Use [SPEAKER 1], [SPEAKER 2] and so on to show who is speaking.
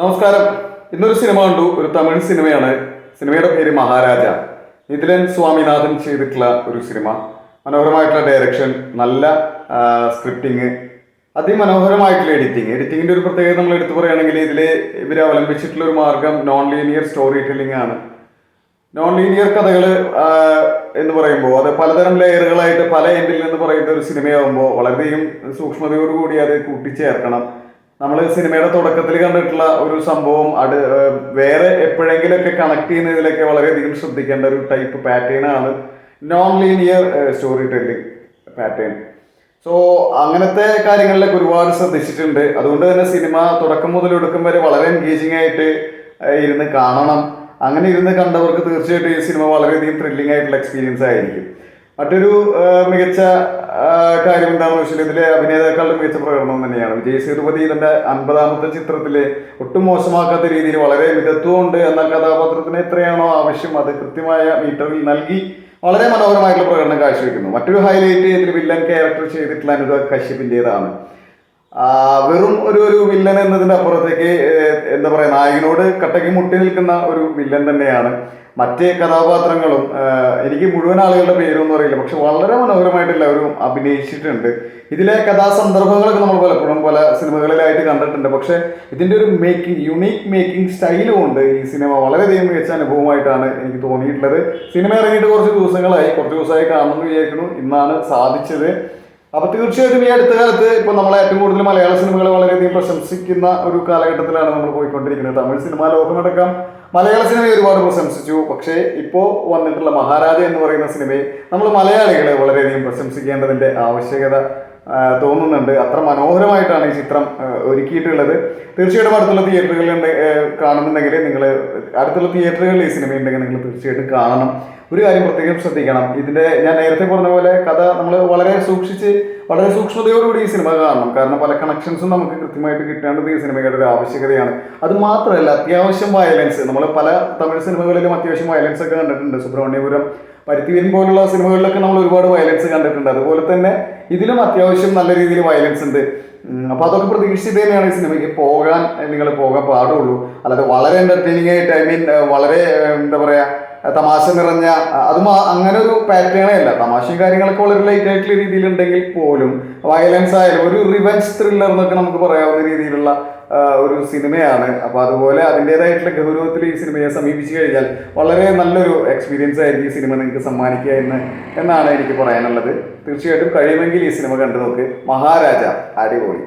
[SPEAKER 1] നമസ്കാരം. ഇന്നൊരു സിനിമ കണ്ടു. ഒരു തമിഴ് സിനിമയാണ്. സിനിമയുടെ പേര് മഹാരാജ. നിതിലൻ സ്വാമിനാഥൻ ചെയ്തിട്ടുള്ള ഒരു സിനിമ. മനോഹരമായിട്ടുള്ള ഡയറക്ഷൻ നല്ല സ്ക്രിപ്റ്റിങ് അതിമനോഹരമായിട്ടുള്ള എഡിറ്റിംഗ് എഡിറ്റിങ്ങിന്റെ ഒരു പ്രത്യേകത നമ്മൾ എടുത്തു പറയുകയാണെങ്കിൽ ഇതിൽ ഇവർ അവലംബിച്ചിട്ടുള്ള ഒരു മാർഗം നോൺ ലീനിയർ സ്റ്റോറി ടെല്ലിംഗ് ആണ്. നോൺ ലീനിയർ കഥകൾ എന്ന് പറയുമ്പോൾ അത് പലതരം ലെയറുകളായിട്ട് പല എൻഡിൽ നിന്ന് പറയുന്ന ഒരു സിനിമയാകുമ്പോൾ വളരെയധികം സൂക്ഷ്മതയോടുകൂടി അത് കൂട്ടിച്ചേർക്കണം. നമ്മൾ സിനിമയുടെ തുടക്കത്തിൽ കണ്ടിട്ടുള്ള ഒരു സംഭവം അത് വേറെ എപ്പോഴെങ്കിലൊക്കെ കണക്ട് ചെയ്യുന്നതിലൊക്കെ വളരെയധികം ശ്രദ്ധിക്കേണ്ട ഒരു ടൈപ്പ് പാറ്റേൺ ആണ് non linear story telling pattern so അങ്ങനത്തെ കാര്യങ്ങളിലൊക്കെ ഒരുപാട് ശ്രദ്ധിച്ചിട്ടുണ്ട്. അതുകൊണ്ട് തന്നെ സിനിമ തുടക്കം മുതൽ ഒടുക്കം വരെ വളരെ എൻഗേജിങ് ആയിട്ട് ഇരുന്ന് കാണണം. അങ്ങനെ ഇരുന്ന് കണ്ടവർക്ക് തീർച്ചയായിട്ടും ഈ സിനിമ വളരെയധികം ത്രില്ലിംഗ് ആയിട്ടുള്ള എക്സ്പീരിയൻസ് ആയിരിക്കും. മറ്റൊരു മികച്ച കാര്യം എന്താണെന്ന് വെച്ചാൽ ഇതിലെ അഭിനേതാക്കളുടെ മികച്ച പ്രകടനം തന്നെയാണ്. വിജയ് സേതുപതി തന്റെ അൻപതാമത്തെ ചിത്രത്തിൽ ഒട്ടും മോശമാക്കാത്ത രീതിയിൽ വളരെ മിതത്വമുണ്ട് എന്ന കഥാപാത്രത്തിന് എത്രയാണോ ആവശ്യം അത് കൃത്യമായ മീറ്ററിൽ നൽകി വളരെ മനോഹരമായിട്ടുള്ള പ്രകടനം കാഴ്ചവെക്കുന്നു. മറ്റൊരു ഹൈലൈറ്റ് ഇതിൽ വില്ലൻ ക്യാരക്ടർ ചെയ്തിട്ടുള്ള അനുരാഗ് കശ്യപിന്റെതാണ് ആ, വെറും ഒരു ഒരു വില്ലൻ എന്നതിന്റെ അപ്പുറത്തേക്ക് എന്താ പറയാ നായകനോട് കട്ടയ്ക്ക് മുട്ടി നിൽക്കുന്ന ഒരു വില്ലൻ തന്നെയാണ്. മറ്റേ കഥാപാത്രങ്ങളും എനിക്ക് മുഴുവൻ ആളുകളുടെ പേരൊന്നും അറിയില്ല. പക്ഷെ വളരെ മനോഹരമായിട്ട് എല്ലാവരും അഭിനയിച്ചിട്ടുണ്ട്. ഇതിലെ കഥാസന്ദർഭങ്ങളൊക്കെ നമ്മൾ പലപ്പോഴും പല സിനിമകളിലായിട്ട് കണ്ടിട്ടുണ്ട്. പക്ഷെ ഇതിന്റെ ഒരു മേക്കിംഗ് യുണീക്ക് മേക്കിംഗ് സ്റ്റൈലും ഉണ്ട് ഈ സിനിമ. വളരെയധികം മികച്ച അനുഭവമായിട്ടാണ് എനിക്ക് തോന്നിയിട്ടുള്ളത്. സിനിമ ഇറങ്ങിയിട്ട് കുറച്ച് ദിവസങ്ങളായി. കുറച്ച് ദിവസമായി കാണണമെന്ന് വിചാരിക്കുന്നു. ഇന്നാണ് സാധിച്ചത്. അപ്പൊ തീർച്ചയായിട്ടും ഈ അടുത്ത കാലത്ത് ഇപ്പൊ നമ്മളെ ഏറ്റവും കൂടുതൽ മലയാള സിനിമകൾ വളരെയധികം പ്രശംസിക്കുന്ന ഒരു കാലഘട്ടത്തിലാണ് നമ്മൾ പോയിക്കൊണ്ടിരിക്കുന്നത്. തമിഴ് സിനിമ ലോകമടക്കം മലയാള സിനിമയെ ഒരുപാട് പ്രശംസിച്ചു. പക്ഷേ ഇപ്പോൾ വന്നിട്ടുള്ള മഹാരാജ എന്ന് പറയുന്ന സിനിമയെ നമ്മൾ മലയാളികളെ വളരെയധികം പ്രശംസിക്കേണ്ടതിന്റെ ആവശ്യകത തോന്നുന്നുണ്ട്. അത്ര മനോഹരമായിട്ടാണ് ഈ ചിത്രം ഒരുക്കിയിട്ടുള്ളത്. തീർച്ചയായിട്ടും അടുത്തുള്ള തിയേറ്ററുകളിൽ കാണുന്നുണ്ടെങ്കിൽ നിങ്ങൾ അടുത്തുള്ള തിയേറ്ററുകളിൽ ഈ സിനിമ ഉണ്ടെങ്കിൽ നിങ്ങൾ തീർച്ചയായിട്ടും കാണണം. ഒരു കാര്യം പ്രത്യേകം ശ്രദ്ധിക്കണം. ഇതിന്റെ ഞാൻ നേരത്തെ പറഞ്ഞ പോലെ കഥ നമ്മൾ വളരെ സൂക്ഷിച്ച് വളരെ സൂക്ഷ്മതയോടുകൂടി ഈ സിനിമ കാണണം. കാരണം പല കണക്ഷൻസും നമുക്ക് കൃത്യമായിട്ട് കിട്ടേണ്ടത് ഈ സിനിമയുടെ ഒരു ആവശ്യകതയാണ്. അത് മാത്രമല്ല അത്യാവശ്യം വയലൻസ് നമ്മൾ പല തമിഴ് സിനിമകളിലും അത്യാവശ്യം വയലൻസ് ഒക്കെ കണ്ടിട്ടുണ്ട്. സുബ്രഹ്മണ്യപുരം പരുത്തിവീരൻ പോലുള്ള സിനിമകളിലൊക്കെ നമ്മൾ ഒരുപാട് വയലൻസ് കണ്ടിട്ടുണ്ട്. അതുപോലെ തന്നെ ഇതിലും അത്യാവശ്യം നല്ല രീതിയിൽ വയലൻസ് ഉണ്ട്. അപ്പൊ അതൊക്കെ പ്രതീക്ഷിച്ച് തന്നെയാണ് ഈ സിനിമയ്ക്ക് പോകാൻ നിങ്ങൾ പോകാൻ പാടുള്ളൂ. അല്ലാതെ വളരെ എന്റർടൈനിങ് ആയിട്ട് ഐ മീൻ വളരെ എന്താ പറയാ തമാശ നിറഞ്ഞ അതും അങ്ങനെ ഒരു പാറ്റേണേ അല്ല. തമാശയും കാര്യങ്ങളൊക്കെ വളരെ ലൈറ്റ് ആയിട്ടുള്ള രീതിയിൽ ഉണ്ടെങ്കിൽ പോലും വയലൻസ് ആയാലും ഒരു റിവെഞ്ച് ത്രില്ലർ എന്നൊക്കെ നമുക്ക് പറയാവുന്ന രീതിയിലുള്ള ഒരു സിനിമയാണ്. അപ്പോൾ അതുപോലെ അതിന്റെതായിട്ടുള്ള ഗൗരവത്തിൽ ഈ സിനിമയെ സമീപിച്ചു കഴിഞ്ഞാൽ വളരെ നല്ലൊരു എക്സ്പീരിയൻസ് ആയിരിക്കും ഈ സിനിമ നിങ്ങൾക്ക് സമ്മാനിക്കുക എന്ന് എന്നാണ് എനിക്ക് പറയാനുള്ളത്. തീർച്ചയായിട്ടും കഴിയുമെങ്കിൽ ഈ സിനിമ കണ്ടു നോക്ക്. മഹാരാജ അടിപൊളി.